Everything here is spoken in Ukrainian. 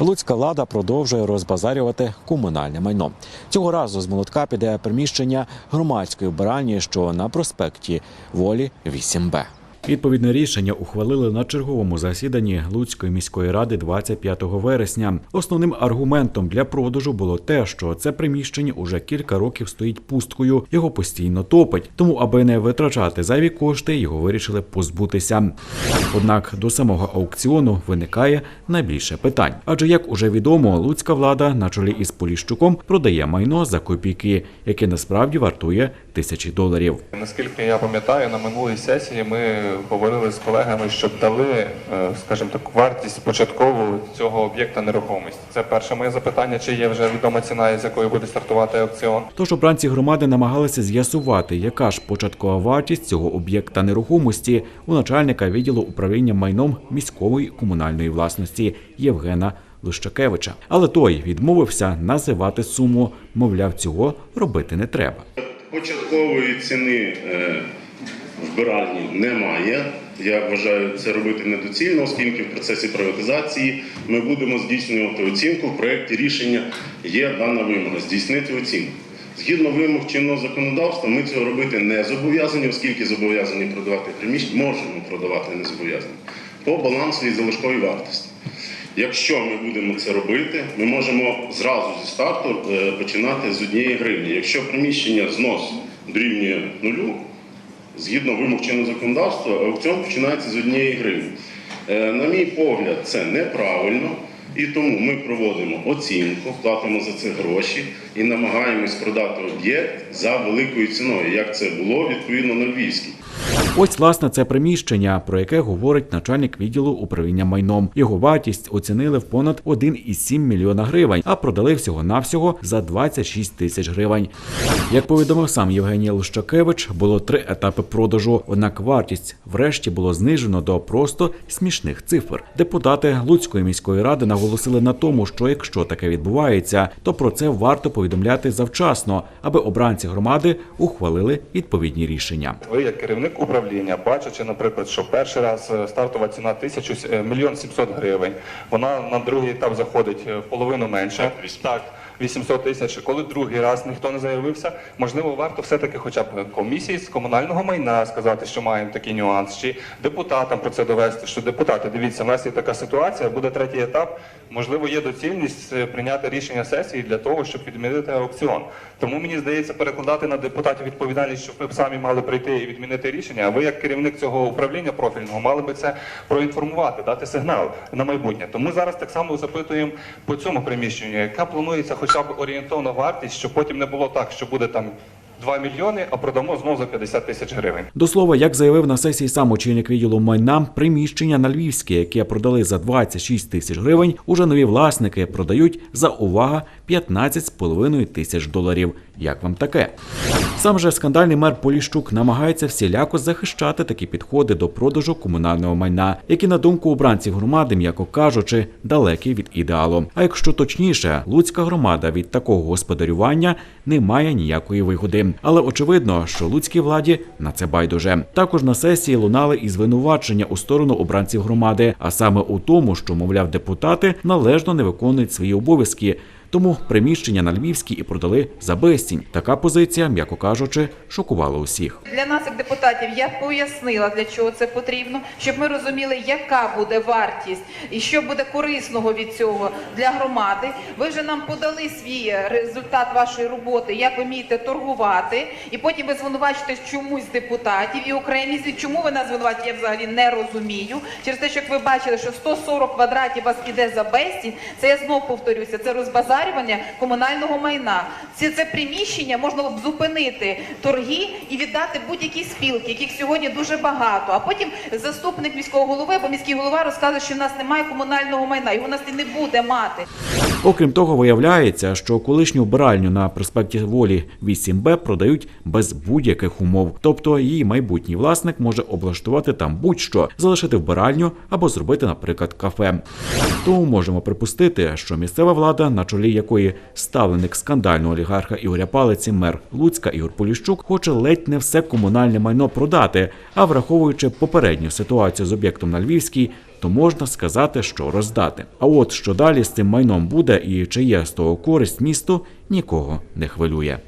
Луцька влада продовжує розбазарювати комунальне майно. Цього разу з молотка піде приміщення громадської вбиральні, що на проспекті Волі 8Б. Відповідне рішення ухвалили на черговому засіданні Луцької міської ради 25 вересня. Основним аргументом для продажу було те, що це приміщення уже кілька років стоїть пусткою, його постійно топить. Тому, аби не витрачати зайві кошти, його вирішили позбутися. Однак до самого аукціону виникає найбільше питань. Адже, як уже відомо, луцька влада на чолі із Поліщуком продає майно за копійки, яке насправді вартує тисячі доларів. Наскільки я пам'ятаю, на минулій сесії ми говорили з колегами, щоб дали, е, скажімо так, вартість початкову цього об'єкта нерухомості. Це перше моє запитання, чи є вже відома ціна, з якої буде стартувати аукціон. Тож обранці громади намагалися з'ясувати, яка ж початкова вартість цього об'єкта нерухомості у начальника відділу управління майном міської комунальної власності Євгена Лущакевича. Але той відмовився називати суму, мовляв, цього робити не треба. Початкової ціни е, вбиральні немає. Я вважаю це робити недоцільно, оскільки в процесі приватизації ми будемо здійснювати оцінку. В проєкті рішення є дана вимога здійснити оцінку. Згідно вимог чинного законодавства, ми цього робити не зобов'язані, оскільки зобов'язані продавати приміщення, можемо продавати не зобов'язані по балансовій залишковій вартості. Якщо ми будемо це робити, ми можемо зразу зі старту е, починати з однієї гривні. Якщо приміщення знос дорівнює нулю, згідно вимог чинного законодавства, аукціон починається з однієї гривні. Е, На мій погляд, це неправильно, і тому ми проводимо оцінку, платимо за це гроші і намагаємось продати об'єкт за великою ціною, як це було відповідно на Львівській. Ось власне це приміщення, про яке говорить начальник відділу управління майном. Його вартість оцінили в понад 1,7 мільйона гривень, а продали всього навсього за 26 тисяч гривень. Як повідомив сам Євгеній Лущакевич, було три етапи продажу. Однак вартість врешті було знижено до просто смішних цифр. Депутати Луцької міської ради наголосили на тому, що якщо таке відбувається, то про це варто повідомляти завчасно, аби обранці громади ухвалили відповідні рішення. Ви, як керівник управління, бачачи, наприклад, що перший раз е, стартова ціна тисячу е, мільйон сімсот гривень, вона на другий етап заходить е, в половину менше. Так. 800 тисяч. Коли другий раз ніхто не заявився, можливо, варто все-таки хоча б комісії з комунального майна сказати, що маємо такий нюанс, чи депутатам про це довести, що депутати, дивіться, в нас є така ситуація, буде третій етап. Можливо, є доцільність е, прийняти рішення сесії для того, щоб відмінити аукціон. Тому мені здається, перекладати на депутатів відповідальність, щоб ви самі мали прийти і відмінити рішення. А ви, як керівник цього управління профільного, мали би це проінформувати, дати сигнал на майбутнє. Тому зараз так само запитуємо по цьому приміщенню, яка планується хоча б орієнтовна вартість, щоб потім не було так, що буде там 2 мільйони, а продамо знову за 50 тисяч гривень. До слова, як заявив на сесії сам очільник відділу майна, приміщення на Львівське, яке продали за 26 тисяч гривень, уже нові власники продають за увага 15,5 тисяч доларів. Як вам таке? Сам же скандальний мер Поліщук намагається всіляко захищати такі підходи до продажу комунального майна, які, на думку обранців громади, м'яко кажучи, далекі від ідеалу. А якщо точніше, луцька громада від такого господарювання не має ніякої вигоди. Але очевидно, що луцькій владі на це байдуже. Також на сесії лунали і звинувачення у сторону обранців громади, а саме у тому, що, мовляв, депутати належно не виконують свої обов'язки. Тому приміщення на Львівській і продали за безцінь. Така позиція, м'яко кажучи, шокувала усіх. Для нас, як депутатів, я пояснила, для чого це потрібно, щоб ми розуміли, яка буде вартість і що буде корисного від цього для громади. Ви вже нам подали свій результат вашої роботи, як ви вмієте торгувати, і потім ви звинувачуєте чомусь депутатів і окремі. Чому ви нас звинувачуєте, я взагалі не розумію. Через те, що ви бачили, що 140 квадратів вас іде за безцінь, це я знов повторюся, це розбазарювання комунального майна. Це, це приміщення можна б зупинити торги і віддати будь-які спілки, яких сьогодні дуже багато. А потім заступник міського голови або міський голова розказує, що в нас немає комунального майна, його в нас і не буде мати. Окрім того, виявляється, що колишню вбиральню на проспекті Волі 8Б продають без будь-яких умов. Тобто її майбутній власник може облаштувати там будь-що, залишити вбиральню або зробити, наприклад, кафе. Тому можемо припустити, що місцева влада, на чолі якої ставленик скандального олігарха Ігоря Палиці, мер Луцька Ігор Поліщук, хоче ледь не все комунальне майно продати, а враховуючи попередню ситуацію з об'єктом на Львівській, то можна сказати, що роздати. А от що далі з цим майном буде і чи є з того користь місту, нікого не хвилює.